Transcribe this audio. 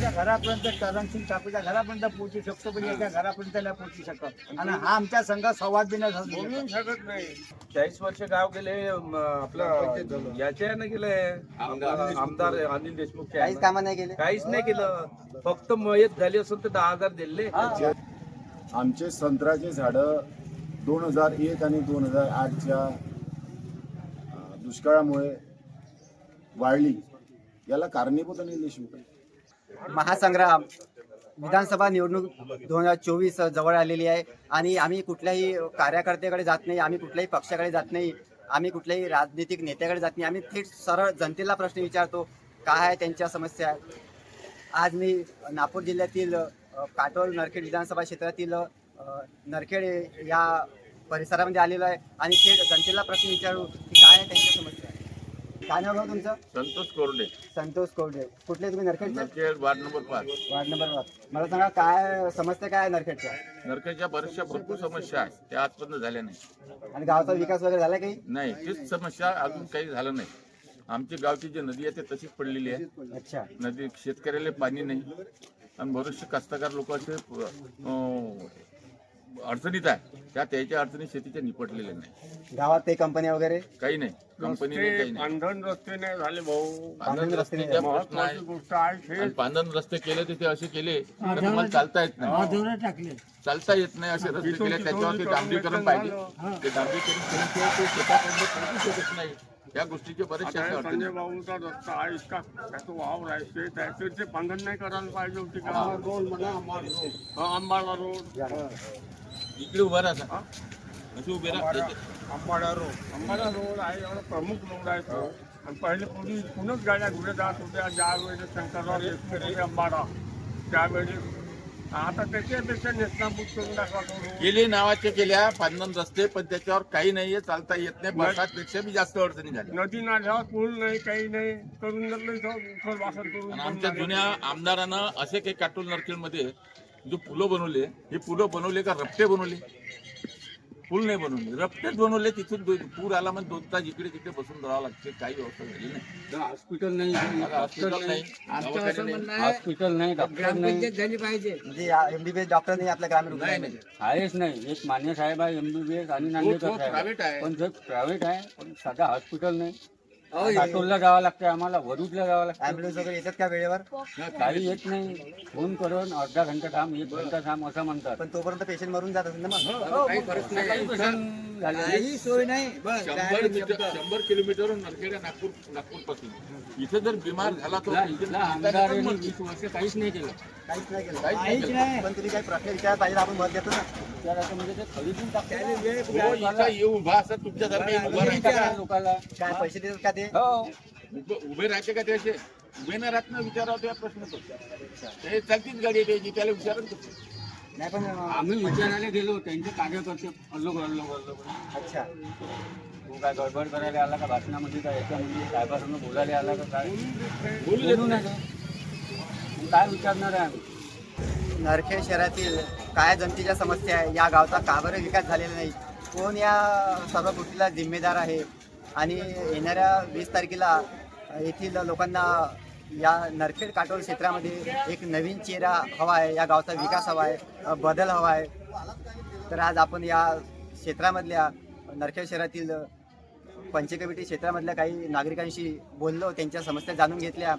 त्याच्या घरापर्यंत करणसिंग ठाकूरच्या घरापर्यंत पोहोचू शकतो पण याच्या घरापर्यंत नाही पोहोचू शकत. आणि हा आमच्या संघात संवाद बी नाही साधू शकत. नाही. चाळीस वर्ष गाव गेले आपलं याच्या गेले आमदार अनिल देशमुखच्या काहीच. कामं नाही केले. काहीच नाही केलं. फक्त मयत झाली असून तर दहा हजार दिले. आमचे संत्र्याचे झाडं दोन हजार एक आणि दोन हजार आठच्या दुष्काळामुळे वाळली. याला कारणीभूत अनिल देशमुख महासंग्राम विधानसभा निवडणूक दोन हजार चोवीस जवळ आलेली आहे. आणि आम्ही कुठल्याही कार्यकर्त्याकडे जात नाही आम्ही कुठल्याही पक्षाकडे जात नाही आम्ही कुठल्याही राजनीतिक नेत्याकडे जात नाही. आम्ही थेट सरळ जनतेला प्रश्न विचारतो काय आहे त्यांच्या समस्या? आज मी नागपूर जिल्ह्यातील काटोल नरखेड विधानसभा क्षेत्रातील नरखेड या परिसरामध्ये आलेलो आहे. आणि थेट जनतेला प्रश्न विचारू की काय आहे त्यांच्या समस्या? काय नाव आहे तुमचं? संतोष कोरडे. संतोष कोरडे. कुठले तुम्ही? नरखेडचे? नरखेड वार्ड नंबर पाच. वार्ड नंबर पाच. मला सांगा काय समस्या काय आहे नरखेडच्या? नरखेडच्या बऱ्याचशा भरपूर समस्या आहेत. त्या आजपर्यंत झाल्या नाही आणि गावाचा विकास वगैरे झाला काही? नाही तीच समस्या अजून काही झालं नाही. आमची गावची जी नदी आहे ती तशीच पडलेली आहे. अच्छा. नदी शेतकऱ्याला पाणी नाही. आणि बरेचसे कास्तकार लोक अं, अडचणीत आहे. त्या त्याच्या अडचणी शेतीच्या निपटलेल्या नाही. गावात काही कंपन्या वगैरे? काही नाही. कंपनी नाही काही रस्ते नाही पांढरण रस्ते नाही झाले भाऊ. पांधन रस्त्याच्या प्रश्न आहे महत्वाची गोष्ट आहे हे पांधन रस्ते केले तर ते असे केले तर तुम्हाला चालता येत नाही. चालता येत नाही असे रस्ते केले त्याच्यावर ते डांबरीकरण पाहिजे. ते डांबरीकरण केल्याशिवाय ते शेतापर्यंत पोहोचू शकत नाही. या गोष्टीचे बरेचसे आता असे हे अडचणी संजय भाऊचा रस्ता आहे इतका त्याचं वाव राहायचे त्याचे ते पांढरण नाही करायला पाहिजे होती का? आंबाडा रोड. इकडे उभा राहा असे उभे राहा. आंबाडा रोड. आहे एवढा प्रमुख रोड आहे तो. आणि पहिले पूर्वी इथूनच गाड्या घुडे जात होत्या. ज्यावेळेस शंकरराव होते अंबाडा त्यावेळी आता त्याच्यापेक्षा नेसनापूर करून टाकला तो रोड. गेले नावाचे केल्या पांधन रस्ते पण त्याच्यावर काही नाहीये चालता येत नाही. बरसातपेक्षा बी जास्त अडचणी झाल्या. नदी नाल्यावर पूल नाही काही नाही. करून धरलं इथं उथल वासर करून आणि आमच्या जुन्या आमदारानं असे काही काटोल नरखेडमध्ये जो पुलं बनवले हे पुलं बनवले का रपटे बनवले? पूल नाही बनवले. रपटेच बनवले तिथून दो- पूर आला म्हणजे दोन तास इकडे तिकडे बसून जावं लागते काही व्यवस्था झाली नाही. हॉस्पिटल नाही हॉस्पिटल नाही. हॉस्पिटल नाही. डॉक्टर नाही म्हणजे एमबीबीएस डॉक्टर नाही आपल्या ग्रामीण नाही रुग्णालयामध्ये. नाही आहेच नाही. एक मान्य साहेब आहे एमबीबीएस आणि प्रायव्हेट आहे. पण ते प्रायव्हेट आहे पण साधा हॉस्पिटल नाही. काटोलला जावं लागते आम्हाला वरुडला जावं लागतं ॲम्ब्युलन्स वगैरे येतात का वेळेवर? काही येत नाही. फोन करून अर्धा घंटा थांब एक घंटा थांब असं म्हणतात. पण तोपर्यंत पेशंट मरून जात असेल ना मग? काही फरक नाही. काही. सोय नाही. शंभर मीटर शंभर. किलोमीटरवरून नरखेड नागपूर नागपूरपासून इथे जर बिमार झाला तो काहीच नाही केलं. काहीच नाही केलं. काहीच नाही. पण तुम्ही काही प्रश्न पाहिजे आपण ना. म्हणजे हो, लोकांना. काय पैसे देतात का ते? हो. उभे- राहायचे का त्याचे उभे न राहत ना विचारावं त्या प्रश्न तो ते चालतीच गाडी त्याची त्याला विचारत नाही पण आम्ही विचारायला गेलो त्यांचे कार्यकर्ते अल्लो अल्लो अल्लो अच्छा. तू काय गडबड करायला आला का? भाषणामध्ये का याच्यामध्ये साहेबांना बोलायला आला का काय? बोलू नका मग काय विचारणार आहे आम्ही? नरखेड शहरातील काय जनतेच्या समस्या आहे? या गावचा का बरं विकास झालेला नाही? कोण या सर्व गोष्टीला जिम्मेदार आहे? आणि येणाऱ्या वीस तारखेला येथील लोकांना या नरखेड काटोल क्षेत्रामध्ये एक नवीन चेहरा हवा आहे या गावचा विकास हवा आहे बदल हवा आहे. तर आज आपण या क्षेत्रामधल्या नरखेड शहरातील पंचकमिटी क्षेत्रामधल्या काही नागरिकांशी बोललो त्यांच्या समस्या जाणून घेतल्या.